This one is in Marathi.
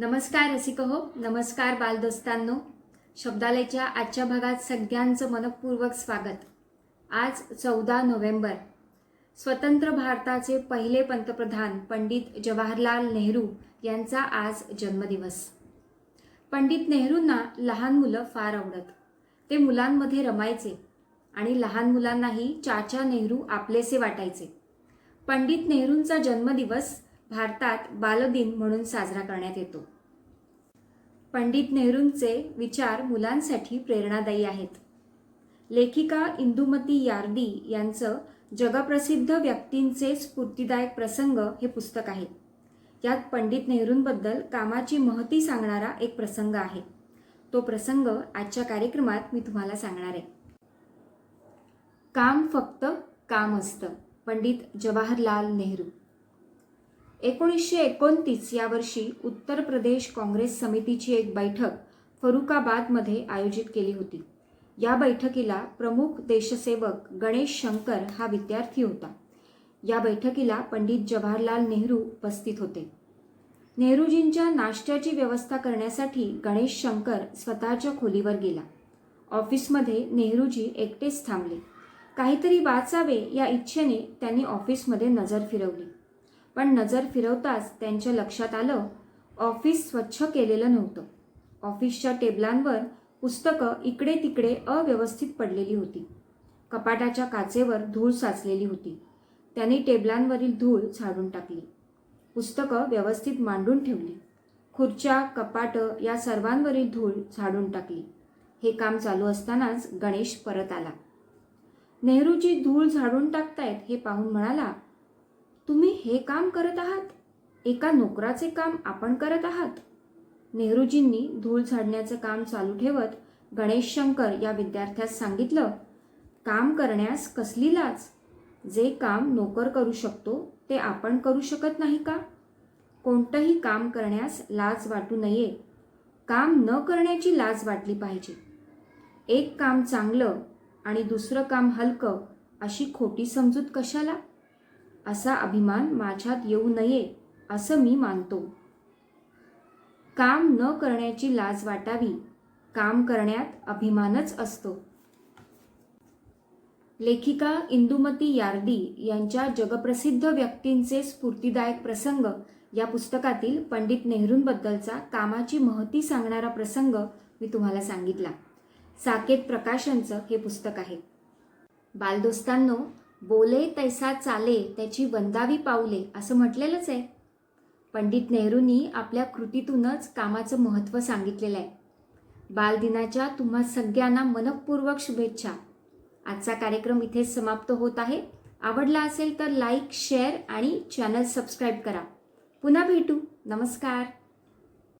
नमस्कार रसिक हो नमस्कार बालदोस्तांनो. शब्दालयच्या आजच्या भागात सगळ्यांचं मनपूर्वक स्वागत. आज चौदा नोव्हेंबर. स्वतंत्र भारताचे पहिले पंतप्रधान पंडित जवाहरलाल नेहरू यांचा आज जन्मदिवस. पंडित नेहरूंना लहान मुलं फार आवडत. ते मुलांमध्ये रमायचे आणि लहान मुलांनाही चाचा नेहरू आपलेसे वाटायचे. पंडित नेहरूंचा जन्मदिवस भारतात बालदिन म्हणून साजरा करण्यात येतो. पंडित नेहरूंचे विचार मुलांसाठी प्रेरणादायी आहेत. लेखिका इंदुमती यार्दी यांचं जगप्रसिद्ध व्यक्तींचे स्फूर्तिदायक प्रसंग हे पुस्तक आहे. यात पंडित नेहरूंबद्दल कामाची महती सांगणारा एक प्रसंग आहे. तो प्रसंग आजच्या कार्यक्रमात मी तुम्हाला सांगणार आहे. काम फक्त काम असतं पंडित जवाहरलाल नेहरू. एकोणीसशे एकोणतीस या वर्षी उत्तर प्रदेश काँग्रेस समितीची एक बैठक फरुखाबादमध्ये आयोजित केली होती. या बैठकीला प्रमुख देशसेवक गणेश शंकर हा विद्यार्थी होता. या बैठकीला पंडित जवाहरलाल नेहरू उपस्थित होते. नेहरूजींच्या नाश्त्याची व्यवस्था करण्यासाठी गणेश शंकर स्वतःच्या खोलीवर गेला. ऑफिसमध्ये नेहरूजी एकटेच थांबले. काहीतरी वाचावे या इच्छेने त्यांनी ऑफिसमध्ये नजर फिरवली. पण नजर फिरवताच त्यांच्या लक्षात आलं ऑफिस स्वच्छ केलेलं नव्हतं. ऑफिसच्या टेबलांवर पुस्तकं इकडे तिकडे अव्यवस्थित पडलेली होती. कपाटाच्या काचेवर धूळ साचलेली होती. त्यांनी टेबलांवरील धूळ झाडून टाकली. पुस्तकं व्यवस्थित मांडून ठेवली. खुर्च्या कपाटं या सर्वांवरील धूळ झाडून टाकली. हे काम चालू असतानाच गणेश परत आला. नेहरूजी धूळ झाडून टाकतायत हे पाहून म्हणाला तुम्ही हे काम करत आहात? एका नोकराचे काम आपण करत आहात? नेहरूजींनी धूळ झाडण्याचं काम चालू ठेवत गणेश शंकर या विद्यार्थ्यास सांगितलं काम करण्यास कसली लाज? जे काम नोकर करू शकतो ते आपण करू शकत नाही का? कोणतंही काम करण्यास लाज वाटू नये. काम न करण्याची लाज वाटली पाहिजे. एक काम चांगलं आणि दुसरं काम हलकं अशी खोटी समजूत कशाला? असा अभिमान माझ्यात येऊ नये असं मी मानतो. काम न करण्याची लाज वाटावी काम करण्यात अभिमानच असतो. लेखिका इंदुमती यार्दी यांच्या जगप्रसिद्ध व्यक्तींचे स्फूर्तिदायक प्रसंग या पुस्तकातील पंडित नेहरूंबद्दलचा कामाची महती सांगणारा प्रसंग मी तुम्हाला सांगितला. साकेत प्रकाशनचं हे पुस्तक आहे. बालदोस्तांनो बोले तैसा चाले त्याची वंदावी पाऊले असं म्हटलेलंच आहे. पंडित नेहरूंनी आपल्या कृतीतूनच कामाचं महत्त्व सांगितलेलं आहे. बालदिनाच्या तुम्हा सगळ्यांना मनपूर्वक शुभेच्छा. आजचा कार्यक्रम इथेच समाप्त होत आहे. आवडला असेल तर लाईक शेअर आणि चॅनल सबस्क्राईब करा. पुन्हा भेटू. नमस्कार.